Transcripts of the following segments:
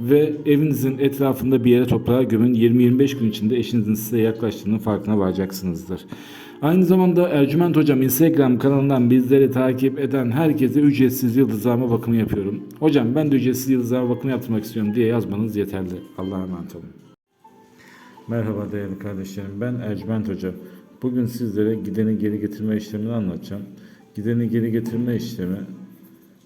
ve evinizin etrafında bir yere toprağa gömün. 20-25 gün içinde eşinizin size yaklaştığının farkına varacaksınızdır. Aynı zamanda Ercüment Hocam Instagram kanalından bizleri takip eden herkese ücretsiz yıldızlama bakımı yapıyorum. Hocam ben de ücretsiz yıldızlama bakımı yaptırmak istiyorum diye yazmanız yeterli. Allah'a emanet olun. Merhaba değerli kardeşlerim. Ben Ercüment Hoca. Bugün sizlere gideni geri getirme işlemini anlatacağım. Gideni geri getirme işlemi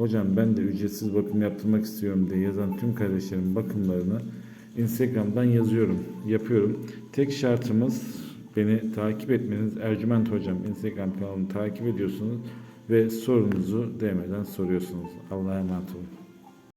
Hocam ben de ücretsiz bakım yaptırmak istiyorum diye yazan tüm kardeşlerim bakımlarını Instagram'dan yazıyorum, yapıyorum. Tek şartımız beni takip etmeniz. Ercüment Hocam Instagram kanalını takip ediyorsunuz ve sorunuzu DM'den soruyorsunuz. Allah'a emanet olun.